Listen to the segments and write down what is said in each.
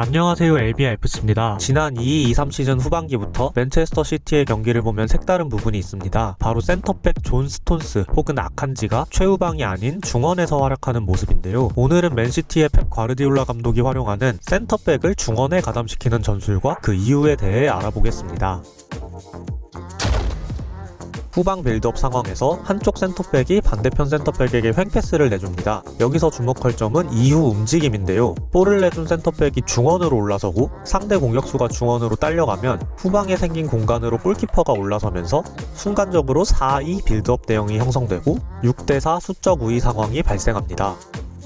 안녕하세요 LBFC입니다. 지난 2-2-3 시즌 후반기부터 맨체스터 시티의 경기를 보면 색다른 부분이 있습니다. 바로 센터백 존 스톤스 혹은 아칸지가 최후방이 아닌 중원에서 활약하는 모습인데요. 오늘은 맨시티의 펩 과르디올라 감독이 활용하는 센터백을 중원에 가담시키는 전술과 그 이유에 대해 알아보겠습니다. 후방 빌드업 상황에서 한쪽 센터백이 반대편 센터백에게 횡패스를 내줍니다. 여기서 주목할 점은 이후 움직임인데요. 볼을 내준 센터백이 중원으로 올라서고 상대 공격수가 중원으로 딸려가면 후방에 생긴 공간으로 골키퍼가 올라서면서 순간적으로 4-2 빌드업 대형이 형성되고 6대4 수적 우위 상황이 발생합니다.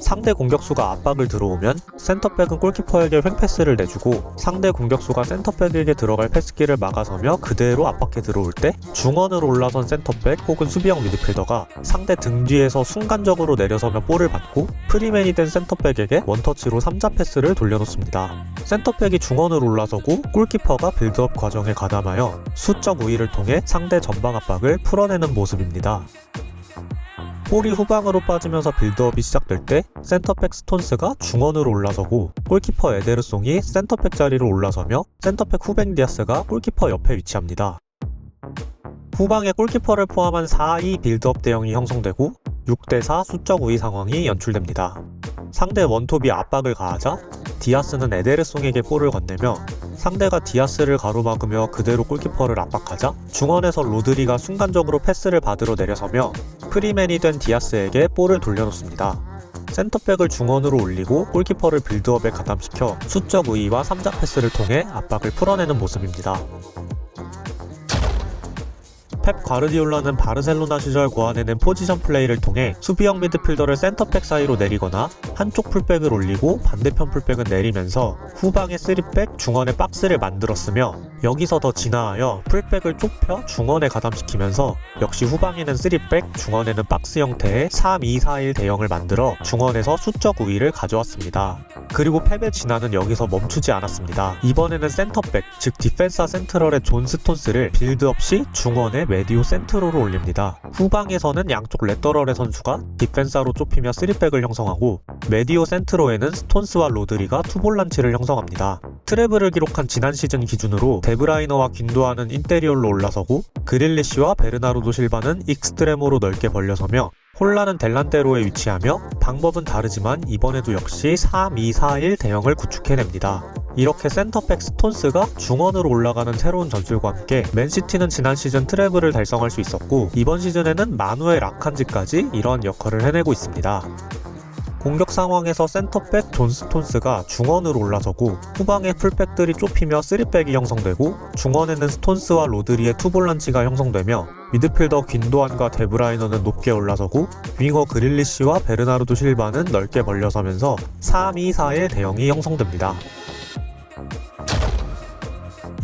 상대 공격수가 압박을 들어오면 센터백은 골키퍼에게 횡패스를 내주고 상대 공격수가 센터백에게 들어갈 패스기를 막아서며 그대로 압박해 들어올 때 중원으로 올라선 센터백 혹은 수비형 미드필더가 상대 등 뒤에서 순간적으로 내려서며 볼을 받고 프리맨이 된 센터백에게 원터치로 3자 패스를 돌려놓습니다. 센터백이 중원으로 올라서고 골키퍼가 빌드업 과정에 가담하여 수적 우위를 통해 상대 전방 압박을 풀어내는 모습입니다. 볼이 후방으로 빠지면서 빌드업이 시작될 때 센터백 스톤스가 중원으로 올라서고 골키퍼 에데르송이 센터백 자리로 올라서며 센터백 후뱅 디아스가 골키퍼 옆에 위치합니다. 후방에 골키퍼를 포함한 4-2 빌드업 대형이 형성되고 6대4 수적 우위 상황이 연출됩니다. 상대 원톱이 압박을 가하자 디아스는 에데르송에게 볼을 건네며 상대가 디아스를 가로막으며 그대로 골키퍼를 압박하자 중원에서 로드리가 순간적으로 패스를 받으러 내려서며 프리맨이 된 디아스에게 볼을 돌려놓습니다. 센터백을 중원으로 올리고 골키퍼를 빌드업에 가담시켜 수적 우위와 3자 패스를 통해 압박을 풀어내는 모습입니다. 펩 과르디올라는 바르셀로나 시절 고안해낸 포지션 플레이를 통해 수비형 미드필더를 센터백 사이로 내리거나 한쪽 풀백을 올리고 반대편 풀백은 내리면서 후방에 3백, 중원에 박스를 만들었으며 여기서 더 진화하여 풀백을 좁혀 중원에 가담시키면서 역시 후방에는 3백, 중원에는 박스 형태의 3-2-4-1 대형을 만들어 중원에서 수적 우위를 가져왔습니다. 그리고 펩의 진화는 여기서 멈추지 않았습니다. 이번에는 센터백, 즉 디펜사 센트럴의 존 스톤스를 빌드업 시 중원에 메디오 센트로로 올립니다. 후방에서는 양쪽 레터럴의 선수가 디펜사로 좁히며 3백을 형성하고 메디오 센트로에는 스톤스와 로드리가 투볼란치를 형성합니다. 트래블을 기록한 지난 시즌 기준으로 데브라이너와 균도아는 인테리얼로 올라서고 그릴리쉬와 베르나르도 실바는 익스트레모로 넓게 벌려서며 홀라는 델란테로에 위치하며 방법은 다르지만 이번에도 역시 3-2-4-1 대형을 구축해냅니다. 이렇게 센터백 스톤스가 중원으로 올라가는 새로운 전술과 함께 맨시티는 지난 시즌 트래블을 달성할 수 있었고 이번 시즌에는 마누엘 아칸지까지 이러한 역할을 해내고 있습니다. 공격 상황에서 센터백 존 스톤스가 중원으로 올라서고 후방의 풀백들이 좁히며 3백이 형성되고 중원에는 스톤스와 로드리의 투볼란치가 형성되며 미드필더 균도안과 데브라이너는 높게 올라서고 윙어 그릴리쉬와 베르나르도 실바는 넓게 벌려서면서 3-2-4의 대형이 형성됩니다.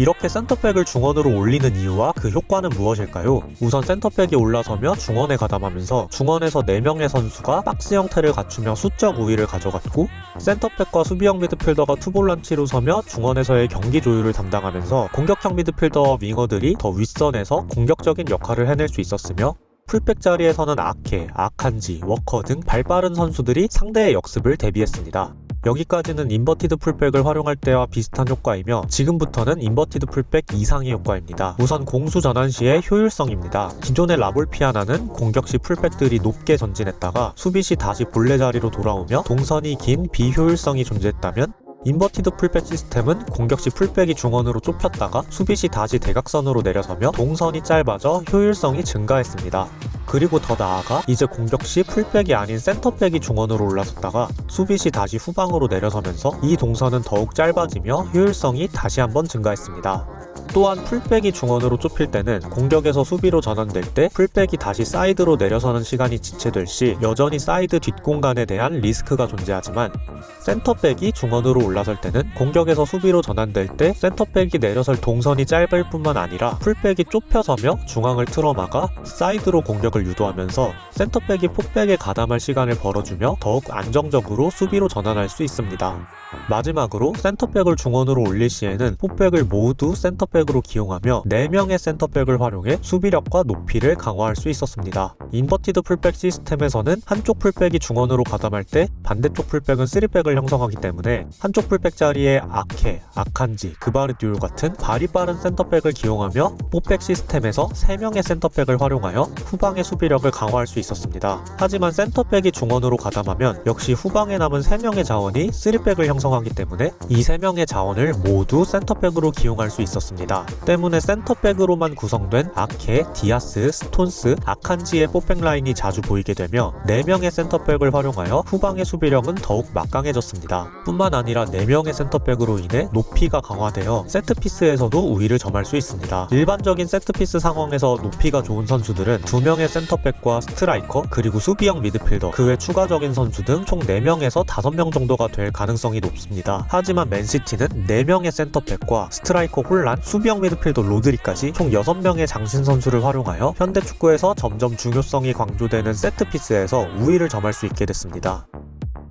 이렇게 센터백을 중원으로 올리는 이유와 그 효과는 무엇일까요? 우선 센터백이 올라서며 중원에 가담하면서 중원에서 4명의 선수가 박스 형태를 갖추며 수적 우위를 가져갔고 센터백과 수비형 미드필더가 투볼란치로 서며 중원에서의 경기 조율을 담당하면서 공격형 미드필더와 윙어들이 더 윗선에서 공격적인 역할을 해낼 수 있었으며 풀백 자리에서는 아케, 아칸지, 워커 등 발빠른 선수들이 상대의 역습을 대비했습니다. 여기까지는 인버티드 풀백을 활용할 때와 비슷한 효과이며 지금부터는 인버티드 풀백 이상의 효과입니다. 우선 공수 전환 시의 효율성입니다. 기존의 라볼피아나는 공격 시 풀백들이 높게 전진했다가 수비 시 다시 본래 자리로 돌아오며 동선이 긴 비효율성이 존재했다면 인버티드 풀백 시스템은 공격 시 풀백이 중원으로 좁혔다가 수비 시 다시 대각선으로 내려서며 동선이 짧아져 효율성이 증가했습니다. 그리고 더 나아가 이제 공격 시 풀백이 아닌 센터백이 중원으로 올라섰다가 수비 시 다시 후방으로 내려서면서 이 동선은 더욱 짧아지며 효율성이 다시 한번 증가했습니다. 또한 풀백이 중원으로 좁힐 때는 공격에서 수비로 전환될 때 풀백이 다시 사이드로 내려서는 시간이 지체될 시 여전히 사이드 뒷공간에 대한 리스크가 존재하지만 센터백이 중원으로 올라설 때는 공격에서 수비로 전환될 때 센터백이 내려설 동선이 짧을 뿐만 아니라 풀백이 좁혀서며 중앙을 틀어막아 사이드로 공격을 유도하면서 센터백이 폭백에 가담할 시간을 벌어주며 더욱 안정적으로 수비로 전환할 수 있습니다. 마지막으로 센터백을 중원으로 올릴 시에는 포백을 모두 센터백 으로 기용하며 4명의 센터백을 활용해 수비력과 높이를 강화할 수 있었습니다. 인버티드 풀백 시스템에서는 한쪽 풀백이 중원으로 가담할 때 반대쪽 풀백은 3백을 형성하기 때문에 한쪽 풀백 자리에 아케, 아칸지, 그바르듀올 같은 발이 빠른 센터백을 기용하며 포백 시스템에서 3명의 센터백을 활용하여 후방의 수비력을 강화할 수 있었습니다. 하지만 센터백이 중원으로 가담하면 역시 후방에 남은 3명의 자원이 3백을 형성하기 때문에 이 3명의 자원을 모두 센터백으로 기용할 수 있었습니다. 때문에 센터백으로만 구성된 아케, 디아스, 스톤스, 아칸지의 포백 라인이 자주 보이게 되며 4명의 센터백을 활용하여 후방의 수비력은 더욱 막강해졌습니다. 뿐만 아니라 4명의 센터백으로 인해 높이가 강화되어 세트피스에서도 우위를 점할 수 있습니다. 일반적인 세트피스 상황에서 높이가 좋은 선수들은 2명의 센터백과 스트라이커 그리고 수비형 미드필더 그 외 추가적인 선수 등 총 4명에서 5명 정도가 될 가능성이 높습니다. 하지만 맨시티는 4명의 센터백과 스트라이커 혼란, 수비 형 미드필더 로드리까지 총 6명의 장신 선수를 활용하여 현대 축구에서 점점 중요성이 강조되는 세트피스에서 우위를 점할 수 있게 됐습니다.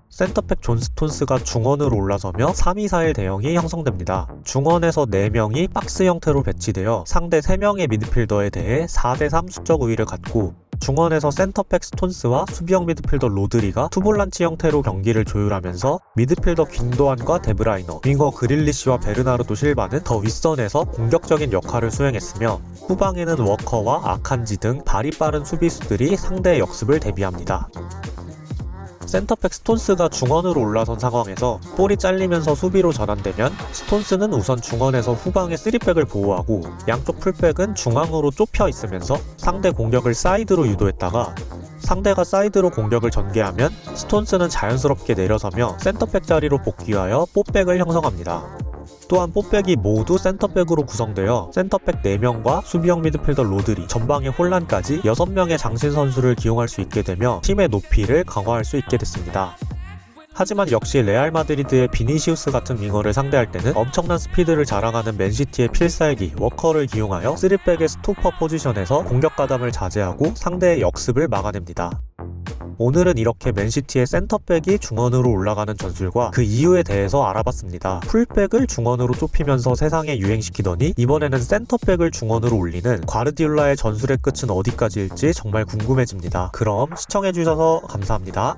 센터백 존 스톤스가 중원으로 올라서며 3-2-4-1 대형이 형성됩니다. 중원에서 4명이 박스 형태로 배치되어 상대 3명의 미드필더에 대해 4대3 수적 우위를 갖고 중원에서 센터백 스톤스와 수비형 미드필더 로드리가 투볼란치 형태로 경기를 조율하면서 미드필더 균도안과 데브라이너, 윙어 그릴리시와 베르나르도 실바는 더 윗선에서 공격적인 역할을 수행했으며 후방에는 워커와 아칸지 등 발이 빠른 수비수들이 상대의 역습을 대비합니다. 센터백 스톤스가 중원으로 올라선 상황에서 볼이 잘리면서 수비로 전환되면 스톤스는 우선 중원에서 후방의 3백을 보호하고 양쪽 풀백은 중앙으로 좁혀 있으면서 상대 공격을 사이드로 유도했다가 상대가 사이드로 공격을 전개하면 스톤스는 자연스럽게 내려서며 센터백 자리로 복귀하여 뽀백을 형성합니다. 또한 뽀백이 모두 센터백으로 구성되어 센터백 4명과 수비형 미드필더 로드리, 전방의 혼란까지 6명의 장신 선수를 기용할 수 있게 되며 팀의 높이를 강화할 수 있게 됐습니다. 하지만 역시 레알 마드리드의 비니시우스 같은 윙어를 상대할 때는 엄청난 스피드를 자랑하는 맨시티의 필살기 워커를 기용하여 3백의 스토퍼 포지션에서 공격 가담을 자제하고 상대의 역습을 막아냅니다. 오늘은 이렇게 맨시티의 센터백이 중원으로 올라가는 전술과 그 이유에 대해서 알아봤습니다. 풀백을 중원으로 좁히면서 세상에 유행시키더니 이번에는 센터백을 중원으로 올리는 과르디올라의 전술의 끝은 어디까지일지 정말 궁금해집니다. 그럼 시청해주셔서 감사합니다.